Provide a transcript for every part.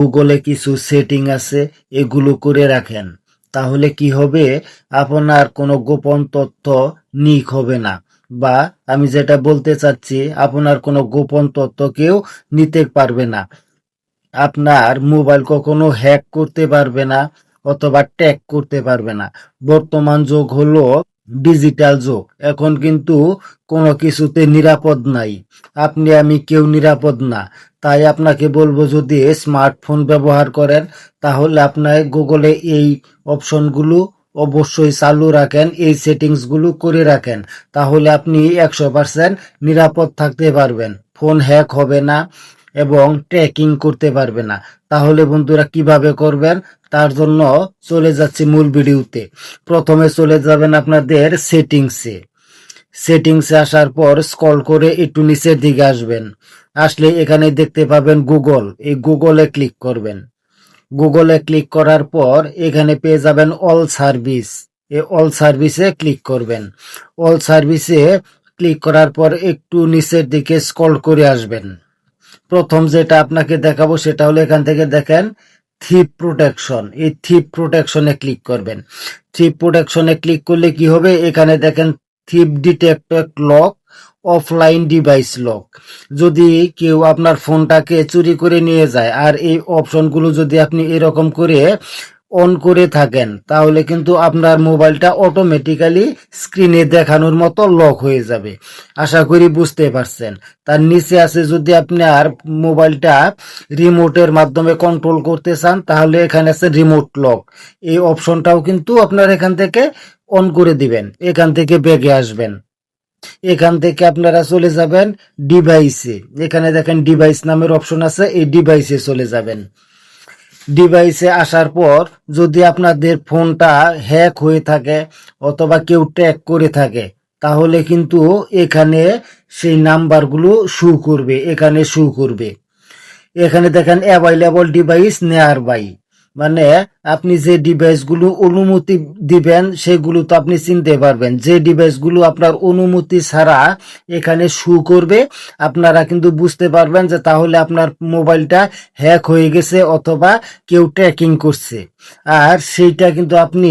গুগলে কিছু সেটিং আছে, এগুলো করে রাখেন। তাহলে কি হবে? আপনার কোনো গোপন তথ্য নিক হবে না। বা আমি যেটা বলতে চাচ্ছি, আপনার কোনো গোপন তথ্য কেউ নিতে পারবে না। আপনার মোবাইল কখনো হ্যাক করতে পারবে না, অথবা ট্যাগ করতে পারবে না। বর্তমান যুগ হলো ডিজিটাল যুগ। এখন কিন্তু কোনো কিছুতে নিরাপদ নাই। আপনি, আমি কেউ নিরাপদ না। তাই আপনাকে বলব, যদি স্মার্টফোন ব্যবহার করেন, তাহলে আপনার গুগলে এই অপশনগুলো অবশ্যই চালু রাখেন, এই সেটিংসগুলো করে রাখেন। তাহলে আপনি একশো পার্সেন্ট নিরাপদ থাকতে পারবেন। ফোন হ্যাক হবে না। এবং ট্র্যাকিং করতে পারবে না। তাহলে বন্ধুরা কীভাবে করবেন? তার জন্য চলে যাচ্ছি মূল ভিডিওতে। প্রথমে চলে যাবেন আপনাদের সেটিংসে সেটিংসে আসার পর স্কল করে একটু নিচের দিকে আসবেন। আসলে এখানে দেখতে পাবেন গুগল এই গুগলে ক্লিক করবেন। গুগলে ক্লিক করার পর এখানে পেয়ে যাবেন অল সার্ভিস এই অল সার্ভিসে ক্লিক করবেন। অল সার্ভিসে ক্লিক করার পর একটু নিচের দিকে স্কল করে আসবেন। প্রথম যেটা আপনাকে দেখাবো সেটা হলো এখান থেকে দেখেন থিপ প্রোটেকশন। এই থিপ প্রোটেকশনে ক্লিক করবেন। থিপ প্রোটেকশনে ক্লিক করলে কি হবে? এখানে দেখেন theft detector lock, offline device lock. যদি কেউ আপনার ফোনটাকে চুরি করে নিয়ে যায় আর এই অপশনগুলো যদি আপনি এরকম করে অন করে থাকেন, তাহলে কিন্তু আপনার মোবাইলটা অটোমেটিক্যালি স্ক্রিনে দেখানোর মতো লক হয়ে যাবে। আশা করি বুঝতে পারছেন। তার নিচে আছে যদি আপনি আর মোবাইলটা রিমোটের মাধ্যমে কন্ট্রোল করতে চান, তাহলে এখানে আছে রিমোট লক এই অপশনটাও কিন্তু আপনার এখান থেকে অন করে দিবেন। এখান থেকে ব্যাগে আসবেন। এখান থেকে আপনারা চলে যাবেন ডিভাইসে এখানে দেখেন ডিভাইস নামের অপশন আছে, এই ডিভাইসে চলে যাবেন। ডিভাইসে আসার পর যদি আপনাদের ফোনটা হ্যাক হয়ে থাকে অথবা কেউ ট্র্যাক করে থাকে, তাহলে কিন্তু এখানে সেই নাম্বারগুলো শু করবে, এখানে শু করবে। এখানে দেখেন অ্যাভেলেবল ডিভাইস নেয়ার বাই মানে আপনি যে ডিভাইসগুলো অনুমতি দিবেন, সেগুলো তো আপনি চিনতে পারবেন। যে ডিভাইসগুলো আপনার অনুমতি ছাড়া এখানে শু করবে, আপনারা কিন্তু বুঝতে পারবেন যে তাহলে আপনার মোবাইলটা হ্যাক হয়ে গেছে অথবা কেউ ট্র্যাকিং করছে। আর সেইটা কিন্তু আপনি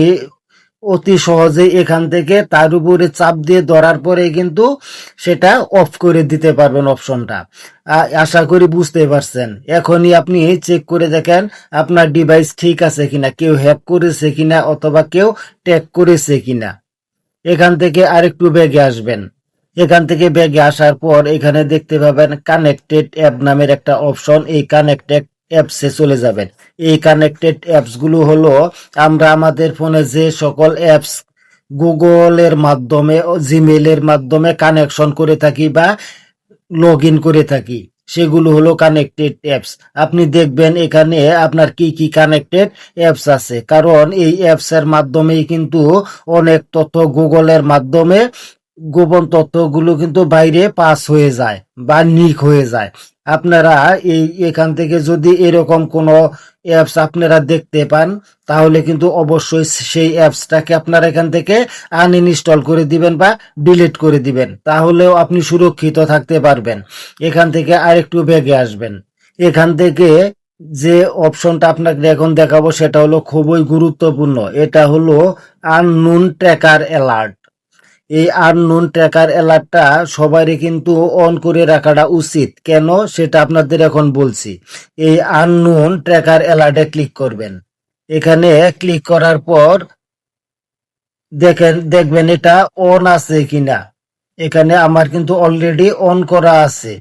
অতি সহজে এখান থেকে তার উপরে চাপ দিয়ে ধরার পরে কিন্তু সেটা অফ করে দিতে পারবেন অপশনটা আশা করি বুঝতে পারছেন। এখনই আপনি চেক করে দেখেন আপনার ডিভাইস ঠিক আছে কিনা, কেউ হ্যাক করেছে কিনা অথবা কেউ ট্যাগ করেছে কিনা। এখান থেকে আরেকটু ব্যাগে আসবেন। এখান থেকে ব্যাগে আসার পর এখানে দেখতে পাবেন কানেক্টেড অ্যাপ নামের একটা অপশন এই কানেক্টেড অ্যাপসে চলে যাবেন। এই কানেক্টেড অ্যাপসগুলো হলো, আমরা আমাদের ফোনে যে সকল অ্যাপস গুগলের মাধ্যমে জিমেলের মাধ্যমে কানেকশন করে থাকি বা লগ করে থাকি, সেগুলো হলো কানেক্টেড অ্যাপস আপনি দেখবেন এখানে আপনার কি কি কানেক্টেড অ্যাপস আছে। কারণ এই অ্যাপসের মাধ্যমেই কিন্তু অনেক তথ্য গুগলের মাধ্যমে গোপন তথ্যগুলো কিন্তু বাইরে পাস হয়ে যায় বা নিক হয়ে যায়। আপনারা এই এখান থেকে যদি এরকম কোনো অ্যাপস আপনারা দেখতে পান, তাহলে কিন্তু অবশ্যই সেই অ্যাপসটাকে আপনারা এখান থেকে আনইনস্টল করে দিবেন বা ডিলিট করে দিবেন। তাহলেও আপনি সুরক্ষিত থাকতে পারবেন। এখান থেকে আরেকটু বেগে আসবেন। এখান থেকে যে অপশনটা আপনাকে এখন দেখাবো, সেটা হলো খুবই গুরুত্বপূর্ণ। এটা হলো আননুন ট্র্যাকার অ্যালার্ট এই আননোন ট্র্যাকার অ্যালার্টটা সবারই কিন্তু অন করে রাখাটা উচিত। কেন? সেটা আপনাদের এখন বলছি। এই আননোন ট্র্যাকার অ্যালার্টে ক্লিক করবেন। এখানে ক্লিক করার পর দেখেন, দেখবেন এটা অন আছে কিনা। এখানে আমার কিন্তু অলরেডি অন করা আছে।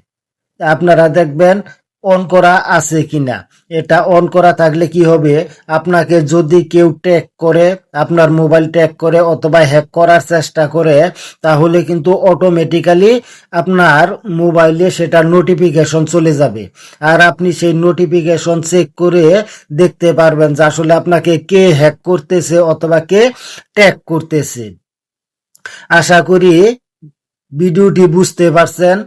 আপনারা দেখবেন অন করা আছে কিনা। এটা অন করা থাকলে কি হবে? আপনাকে যদি কেউ ট্যাগ করে, আপনার মোবাইল ট্যাগ করে অথবা হ্যাক করার চেষ্টা করে, তাহলে কিন্তু অটোমেটিক্যালি আপনার মোবাইলে সেটা নোটিফিকেশন চলে যাবে। আর আপনি সেই নোটিফিকেশন চেক করে দেখতে পারবেন যে আসলে আপনাকে কে হ্যাক করতেছে অথবা কে ট্যাগ করতেছে। আশা করি ভিডিওটি বুঝতে পারছেন।